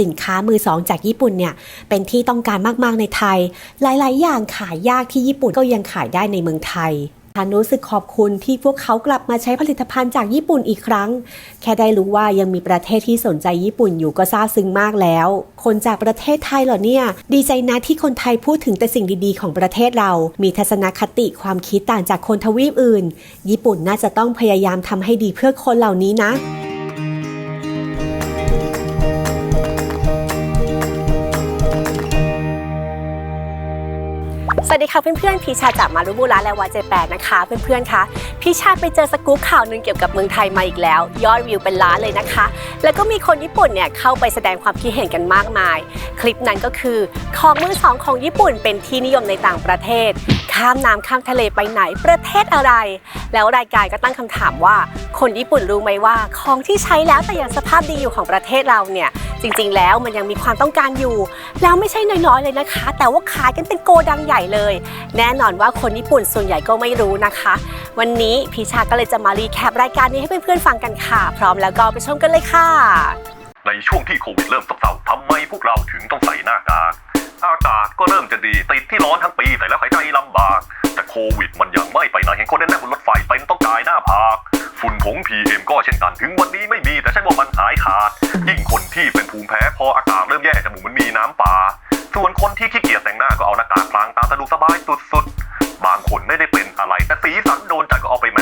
สินค้ามือสองจากญี่ปุ่นเนี่ยเป็นที่ต้องการมากๆในไทย หลายๆ อย่างขายยากที่ญี่ปุ่นก็ยังขายได้ในเมืองไทยฉันรู้สึกขอบคุณที่พวกเขากลับมาใช้ผลิตภัณฑ์จากญี่ปุ่นอีกครั้ง แค่ได้รู้ว่ายังมีประเทศที่สนใจญี่ปุ่นอยู่ก็ซาบซึ้งมากแล้ว คนจากประเทศไทยเหรอเนี่ย ดีใจนะที่คนไทยพูดถึงแต่สิ่งดีๆ ของประเทศเรา มีทัศนคติความคิดต่างจากคนทวีปอื่น ญี่ปุ่นน่าจะต้องพยายามทำให้ดีเพื่อคนเหล่านี้นะ ดีค่ะเพื่อนๆ พีชาจากมารุบูระและวาเจแปดนะคะเพื่อนๆคะพี่ชาไปเจอสกู๊ปข่าวหนึ่งเกี่ยวกับเมืองไทยมาอีกแล้ว ยอดวิวเป็นล้านเลยนะคะ แล้วก็มีคนญี่ปุ่นเนี่ยเข้าไปแสดงความคิดเห็นกันมากมาย คลิปนั้นก็คือของมือสองของญี่ปุ่นเป็นที่นิยมในต่างประเทศ ข้ามน้ำข้ามทะเลไปไหนประเทศอะไร แล้วรายการก็ตั้งคำถามว่า คนญี่ปุ่นรู้ไหมว่าของที่ใช้แล้วแต่ยังสภาพดีอยู่ของประเทศเราเนี่ย จริงๆ แล้วมันยังมีความต้องการอยู่ แล้วไม่ใช่น้อยๆเลยนะคะ แต่ว่าขายกันเป็นโกดังใหญ่เลย แน่นอนว่าคนญี่ปุ่นส่วนใหญ่ก็ไม่รู้นะคะ วันนี้พีชาก็เลยจะมารีแคปรายการนี้ให้เพื่อนๆฟังกันค่ะ พร้อมแล้วก็ไปชมกันเลยค่ะ ในช่วงที่โควิดเริ่มซบเซาทำไมพวกเราถึงต้องใส่หน้ากากอากาศก็เริ่มจะดีติดที่ร้อนทั้งปีใส่แล้วหายใจลำบาก แต่โควิดมันยังไม่ไปไหนเห็นคนแน่นบนรถไฟเป็นต้องจ่ายหน้าผาก ฝุ่นผง PM ก็เช่นกัน ถึงวันนี้ไม่มีแต่ใช่ว่ามันหายขาด ยิ่งคนที่เป็นภูมิแพ้พออากาศเริ่มแย่จมูกมันมีน้ำปลาส่วนคนที่ขี้เกียจแต่งหน้าก็เอาหน้ากากพลางตาสะดวกสบายสุดๆ บางคนไม่ได้เป็นอะไรแต่สีสันโดนใจก็เอาไปแม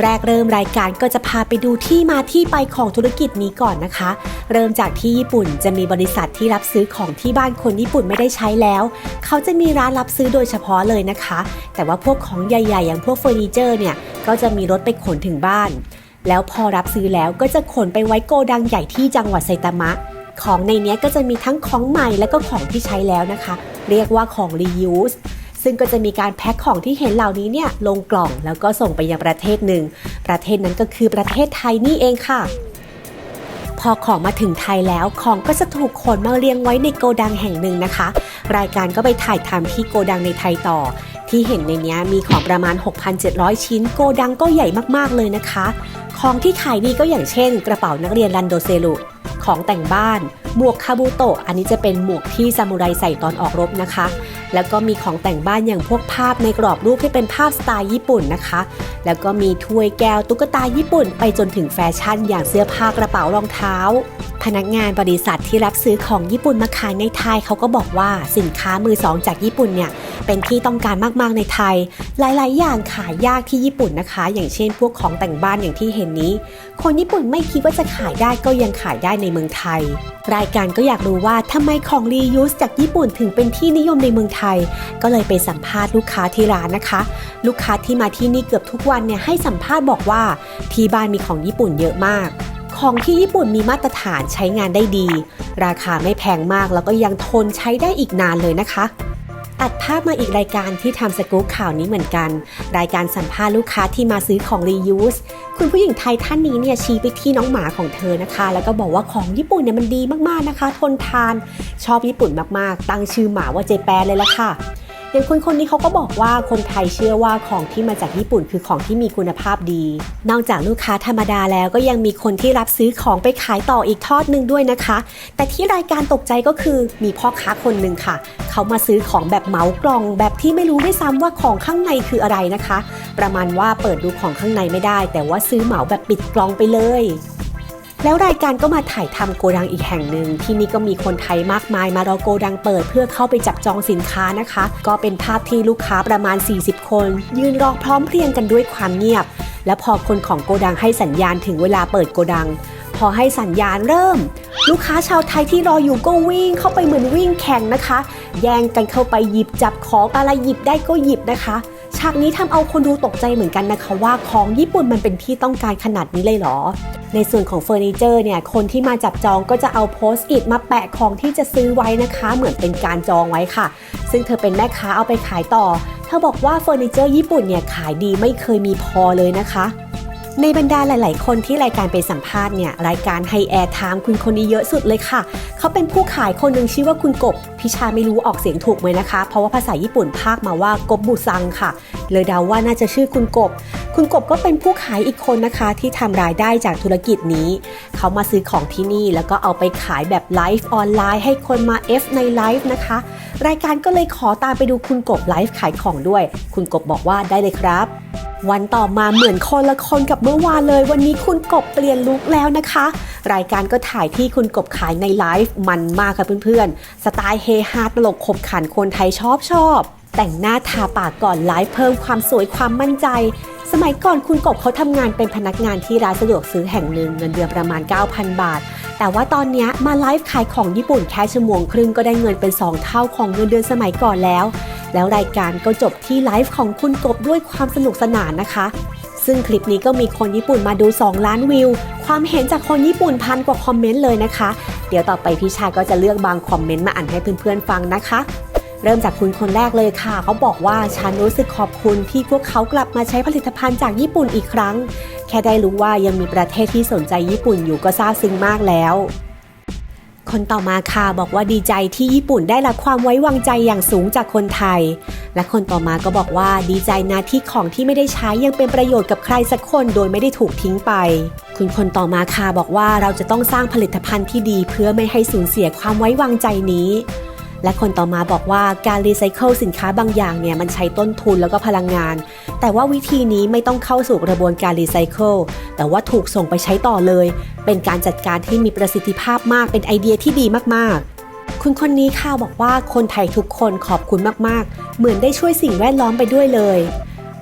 แรกเริ่มรายการก็จะพาไปดูที่มาที่ไปของธุรกิจนี้ก่อนนะคะ เริ่มจากที่ญี่ปุ่นจะมีบริษัทที่รับซื้อของที่บ้านคนญี่ปุ่นไม่ได้ใช้แล้ว เขาจะมีร้านรับซื้อโดยเฉพาะเลยนะคะ แต่ว่าพวกของใหญ่ ๆ อย่างพวกเฟอร์นิเจอร์เนี่ยก็จะมีรถไปขนถึงบ้าน แล้วพอรับซื้อแล้วก็จะขนไปไว้โกดังใหญ่ที่จังหวัดไซตามะของในเนี้ยก็จะมีทั้งของใหม่และก็ของที่ใช้แล้วนะคะ เรียกว่าของ reuse ซึ่งก็จะมีการแพ็คของที่เห็นเหล่านี้เนี่ยลงกล่องแล้วก็ส่งไปยังประเทศหนึ่ง ประเทศนั้นก็คือประเทศไทยนี่เองค่ะ พอของมาถึงไทยแล้วของก็จะถูกขนมาเรียงไว้ในโกดังแห่งหนึ่งนะคะ รายการก็ไปถ่ายทำที่โกดังในไทยต่อ ที่เห็นในเนี้ยมีของประมาณ 6,700 ชิ้น โกดังก็ใหญ่มากๆเลยนะคะ ของที่ขายดีก็อย่างเช่น กระเป๋านักเรียนรันโดเซลุ ของแต่งบ้าน หมวกคาบูโตะ อันนี้จะเป็นหมวกที่ซามูไรใส่ตอนออกรบนะคะ แล้วก็มีของแต่งบ้านอย่างพวกภาพในกรอบรูปที่เป็นภาพสไตล์ญี่ปุ่นนะคะ แล้วก็มีถ้วยแก้วตุ๊กตาญี่ปุ่น ไปจนถึงแฟชั่น อย่างเสื้อผ้ากระเป๋ารองเท้า พนักงานบริษัทที่รับซื้อของญี่ปุ่นมาขายในไทยเขาก็บอกว่าสินค้ามือสองจากญี่ปุ่นเนี่ยเป็นที่ต้องการมากๆในไทย หลาย ๆ อย่างขายยากที่ญี่ปุ่นนะคะ อย่างเช่น พวกของแต่งบ้านอย่างที่เห็นนี้ คนญี่ปุ่นไม่คิดว่าจะขายได้ก็ยังขายได้ในเมืองไทย รายการก็อยากรู้ว่าทำไมของรียูสจากญี่ปุ่นถึงเป็นที่นิยมในเมืองไทย ก็เลยไปสัมภาษณ์ลูกค้าที่ร้านนะคะ ลูกค้าที่มาที่นี่เกือบทุกวันเนี่ยให้สัมภาษณ์บอกว่าที่บ้านมีของญี่ปุ่นเยอะมากของที่ญี่ปุ่นมีมาตรฐานใช้งานได้ดี ราคาไม่แพงมากแล้วก็ยังทนใช้ได้อีกนานเลยนะคะ ตัดภาพมาอีกรายการที่ทำสกู๊ปข่าวนี้เหมือนกัน รายการสัมภาษณ์ลูกค้าที่มาซื้อของรียูสคุณผู้หญิงไทยท่านนี้เนี่ยชี้ไปที่น้องหมาของเธอนะคะ แล้วก็บอกว่าของญี่ปุ่นเนี่ยมันดีมากๆนะคะ ทนทาน ชอบญี่ปุ่นมากๆ ตั้งชื่อหมาว่าเจแปนเลยละค่ะ อย่างคนคนนี้เขาก็บอกว่าคนไทยเชื่อว่าของที่มาจากญี่ปุ่นคือของที่มีคุณภาพดี นอกจากลูกค้าธรรมดาแล้วก็ยังมีคนที่รับซื้อของไปขายต่ออีกทอดหนึ่งด้วยนะคะ แต่ที่รายการตกใจก็คือมีพ่อค้าคนหนึ่งค่ะ เขามาซื้อของแบบเหมากล่อง แบบที่ไม่รู้ด้วยซ้ำว่าของข้างในคืออะไรนะคะ ประมาณว่าเปิดดูของข้างในไม่ได้ แต่ว่าซื้อเหมาแบบปิดกล่องไปเลย แล้วรายการก็มาถ่ายทำโกดังอีกแห่งหนึ่ง ที่นี่ก็มีคนไทยมากมายมารอโกดังเปิดเพื่อเข้าไปจับจองสินค้านะคะ ก็เป็นภาพที่ลูกค้าประมาณ 40 คน ยืนรอพร้อมเพรียงกันด้วยความเงียบ และพอคนของโกดังให้สัญญาณถึงเวลาเปิดโกดัง พอให้สัญญาณเริ่ม ลูกค้าชาวไทยที่รออยู่ก็วิ่งเข้าไปเหมือนวิ่งแข่งนะคะ แย่งกันเข้าไปหยิบจับของอะไรหยิบได้ก็หยิบนะคะ ฉากนี้ทำเอาคนดูตกใจเหมือนกันนะคะว่าของญี่ปุ่นมันเป็นที่ต้องการขนาดนี้เลยเหรอ ในส่วนของเฟอร์นิเจอร์เนี่ย คนที่มาจับจองก็จะเอาโพสต์อิทมาแปะของที่จะซื้อไว้นะคะ เหมือนเป็นการจองไว้ค่ะ ซึ่งเธอเป็นแม่ค้าเอาไปขายต่อ เธอบอกว่าเฟอร์นิเจอร์ญี่ปุ่นเนี่ยขายดีไม่เคยมีพอเลยนะคะ ในบรรดาหลาย ๆ คนที่รายการไปสัมภาษณ์เนี่ยรายการให้แอร์ไทม์คุณคนนี้เยอะสุดเลยค่ะ เขาเป็นผู้ขายคนหนึ่งชื่อว่าคุณกบ พิชาไม่รู้ออกเสียงถูกไหมนะคะ เพราะว่าภาษาญี่ปุ่นพากมาว่ากบบุซังค่ะ เลยเดาว่าน่าจะชื่อคุณกบ คุณกบก็เป็นผู้ขายอีกคนนะคะ ที่ทำรายได้จากธุรกิจนี้ เขามาซื้อของที่นี่แล้วก็เอาไปขายแบบไลฟ์ออนไลน์ ให้คนมา F ในไลฟ์นะคะ รายการก็เลยขอตามไปดูคุณกบไลฟ์ขายของด้วย คุณกบบอกว่าได้เลยครับ วันต่อมาเหมือนคนละคนกับเมื่อวานเลย วันนี้คุณกบเปลี่ยนลุคแล้วนะคะ รายการก็ถ่ายที่คุณกบขายในไลฟ์มันมากค่ะเพื่อนๆ สไตล์เฮฮาตลกขบขันคนไทยชอบชอบ แต่งหน้าทาปากก่อนไลฟ์เพิ่มความสวยความมั่นใจ สมัยก่อนคุณกบเขาทำงานเป็นพนักงานที่ร้านสะดวกซื้อแห่งหนึ่งเงินเดือนประมาณ 9,000 บาท แต่ว่าตอนนี้มาไลฟ์ขายของญี่ปุ่นแค่ชั่วโมงครึ่งก็ได้เงินเป็น 2 เท่าของเงินเดือนสมัยก่อนแล้ว แล้วรายการก็จบที่ไลฟ์ของคุณกบด้วยความสนุกสนานนะคะ ซึ่งคลิปนี้ก็มีคนญี่ปุ่นมาดู 2 ล้านวิว ความเห็นจากคนญี่ปุ่นพันกว่าคอมเมนต์เลยนะคะ เดี๋ยวต่อไปพี่ชาก็จะเลือกบางคอมเมนต์มาอ่านให้เพื่อนๆฟังนะคะเริ่มจากคุณคนแรกเลยค่ะ เขาบอกว่าฉันรู้สึกขอบคุณที่พวกเขากลับมาใช้ผลิตภัณฑ์จากญี่ปุ่นอีกครั้ง ค่ได้รู้ว่ายังมีประเทศที่สนใจญี่ปุ่นอยู่ก็ซาบซึ้งมากแล้ว คนต่อมาค่ะบอกว่าดีใจที่ญี่ปุ่นได้รับความไว้วางใจอย่างสูงจากคนไทย และคนต่อมาก็บอกว่าดีใจนะที่ของที่ไม่ได้ใช้ยังเป็นประโยชน์กับใครสักคนโดยไม่ได้ถูกทิ้งไป คุณคนต่อมาค่ะบอกว่าเราจะต้องสร้างผลิตภัณฑ์ที่ดีเพื่อไม่ให้สูญเสียความไว้วางใจนี้ และคนต่อมาบอกว่าการรีไซเคิลสินค้าบางอย่างเนี่ยมันใช้ต้นทุนแล้วก็พลังงาน แต่ว่าวิธีนี้ไม่ต้องเข้าสู่กระบวนการรีไซเคิลแต่ว่าถูกส่งไปใช้ต่อเลย เป็นการจัดการที่มีประสิทธิภาพมากเป็นไอเดียที่ดีมากๆคุณคนนี้ค่ะบอกว่าคนไทยทุกคนขอบคุณมากๆ เหมือนได้ช่วยสิ่งแวดล้อมไปด้วยเลย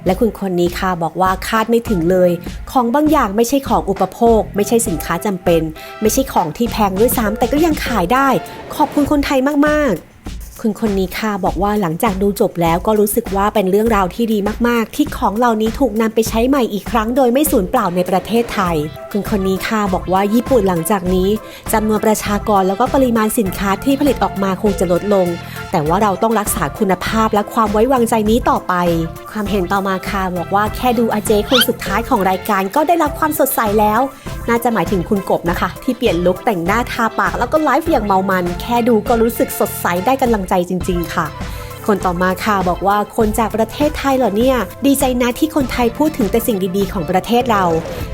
และคุณคนนี้ค่ะบอกว่าคาดไม่ถึงเลย ของบางอย่างไม่ใช่ของอุปโภค ไม่ใช่สินค้าจำเป็น ไม่ใช่ของที่แพงด้วยซ้ำแต่ก็ยังขายได้ ขอบคุณคนไทยมากๆ คุณคนนี้ค่ะบอกว่าหลังจากดูจบแล้วก็รู้สึกว่าเป็นเรื่องราวที่ดีมาก ๆ ที่ของเหล่านี้ถูกนำไปใช้ใหม่อีกครั้ง โดยไม่สูญเปล่าในประเทศไทยคุณคนนี้ค่ะบอกว่าญี่ปุ่นหลังจากนี้จำนวนประชากรแล้วก็ปริมาณสินค้าที่ผลิตออกมาคงจะลดลง แต่ว่าเราต้องรักษาคุณภาพและความไว้วางใจนี้ต่อไป ความเห็นต่อมาค่ะบอกว่าแค่ดูอาเจคนสุดท้ายของรายการก็ได้รับความสดใสแล้ว น่าจะหมายถึงคุณกบนะคะ ที่เปลี่ยนลุคแต่งหน้าทาปากแล้วก็ไลฟ์อย่างเมามัน แค่ดูก็รู้สึกสดใสได้กำลังใจจริง ๆ ค่ะ คนต่อมาค่ะบอกว่าคนจากประเทศไทยเหรอเนี่ย ดีใจนะที่คนไทยพูดถึงแต่สิ่งดีๆ ของประเทศเรา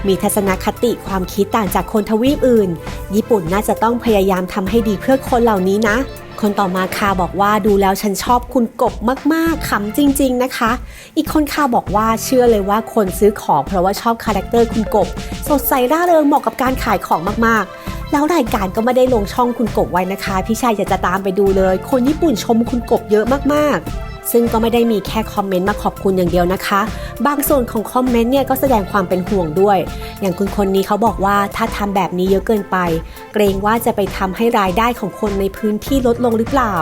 มีทัศนคติความคิดต่างจากคนทวีปอื่น ญี่ปุ่นน่าจะต้องพยายามทำให้ดีเพื่อคนเหล่านี้นะคนต่อมาค่ะบอกว่าดูแล้วฉันชอบคุณกบมากๆขำจริง ๆนะคะ อีกคนค่ะบอกว่าเชื่อเลยว่าคนซื้อของเพราะว่าชอบคาแรคเตอร์คุณกบ สดใสร่าเริงเหมาะกับการขายของมากๆ แล้วรายการก็ไม่ได้ลงช่องคุณกบไว้นะคะ พี่ชายอยากจะตามไปดูเลย คนญี่ปุ่นชมคุณกบเยอะมากๆ ซึ่งก็ไม่ได้มีแค่คอมเมนต์มาขอบคุณอย่างเดียวนะคะ บางส่วนของคอมเมนต์เนี่ยก็แสดงความเป็นห่วงด้วย อย่างคุณคนนี้เขาบอกว่าถ้าทำแบบนี้เยอะเกินไป เกรงว่าจะไปทำให้รายได้ของคนในพื้นที่ลดลงหรือเปล่า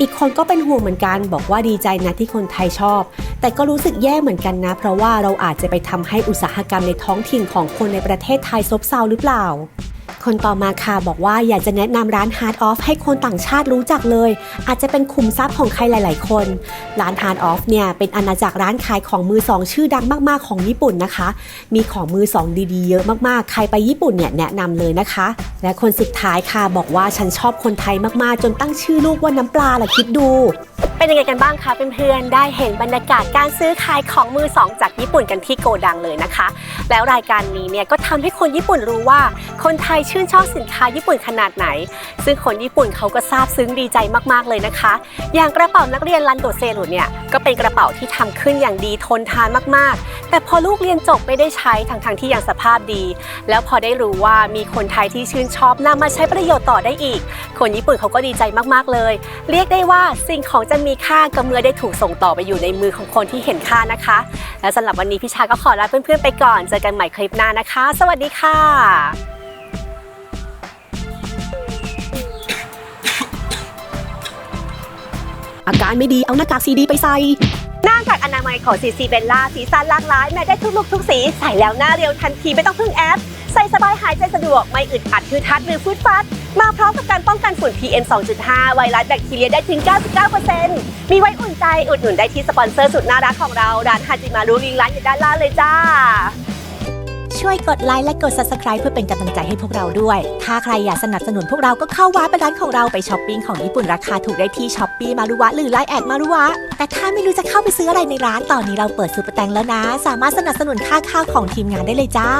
อีกคนก็เป็นห่วงเหมือนกันบอกว่าดีใจนะที่คนไทยชอบ แต่ก็รู้สึกแย่เหมือนกันนะ เพราะว่าเราอาจจะไปทำให้อุตสาหกรรมในท้องถิ่นของคนในประเทศไทยซบเซาหรือเปล่า คนต่อมาค่ะบอกว่าอยากจะแนะนำร้าน Hard Off ให้คนต่างชาติรู้จักเลย อาจจะเป็นคุมทรัพย์ของใครหลาย ๆ คน ร้าน Hard Off เนี่ยเป็นอาณาจักรร้านขายของมือสองชื่อดังมาก ๆ ของญี่ปุ่นนะคะ มีของมือสองดีๆ เยอะมาก ๆ ใครไปญี่ปุ่นเนี่ยแนะนำเลยนะคะ และคนสุดท้ายค่ะบอกว่าฉันชอบคนไทยมาก ๆ จนตั้งชื่อลูกว่าน้ำปลาล่ะคิดดูเป็นยังไงกันบ้างคะเเพื่อนๆได้เห็นบรรยากาศการซื้อขายของมือสองจากญี่ปุ่นกันที่โกดังเลยนะคะ แล้วรายการนี้เนี่ยก็ทำให้คนญี่ปุ่นรู้ว่า คนไทยชื่นชอบสินค้าญี่ปุ่นขนาดไหน ซึ่งคนญี่ปุ่นเขาก็ซาบซึ้งดีใจมากๆเลยนะคะ อย่างกระเป๋านักเรียนรันโดเซรุเนี่ยก็เป็นกระเป๋าที่ทำขึ้นอย่างดีทนทานมากๆ แต่พอลูกเรียนจบไม่ได้ใช้ทั้งๆที่ยังสภาพดี แล้วพอได้รู้ว่ามีคนไทยที่ชื่นชอบนำมาใช้ประโยชน์ต่อได้อีก คนญี่ปุ่นเขาก็ดีใจมากๆเลย เรียกได้ว่าสิ่งของจะมีค่าก็เมื่อได้ถูกส่งต่อไปอยู่ในมือของคนที่เห็นค่านะคะ และสำหรับวันนี้พี่ชาก็ขอลาเพื่อนๆไปก่อนเจอกันใหม่คลิปหน้านะคะ สวัสดีค่ะอาการไม่ดีเอาหน้ากากซีดีไปใส่ หน้ากากอนามัยของซีซีเบลล่าสีสันหลากหลายแม้ได้ทุกลุกทุกสี ใส่แล้วหน้าเรียวทันทีไม่ต้องพึ่งแอป ใส่สบายหายใจสะดวก ไม่อึดอัดคือทัดหรือฟุดฟัด มาพร้อมกับการป้องกันฝุ่น PM 2.5 ไวรัสแบคทีเรียได้ถึง 99%มีไว้อุ่นใจอุดหนุนได้ที่สปอนเซอร์สุดน่ารักของเราร้านฮาจิมารุลิงร้านอยู่ด้านล่างเลยจ้า ช่วยกดไลค์และกด subscribe เพื่อเป็นกำลังใจให้พวกเราด้วย ถ้าใครอยากสนับสนุนพวกเราก็เข้าว้าไปร้านของเราไปช้อปปิ้งของญี่ปุ่นราคาถูกได้ที่ช้อปปี้มารุวะหรือไลน์แอดมารุวะ แต่ถ้าไม่รู้จะเข้าไปซื้ออะไรในร้านตอนนี้เราเปิดซูเปอร์แตงแล้วนะ สามารถสนับสนุนค่าข้าวของทีมงานได้เลยจ้า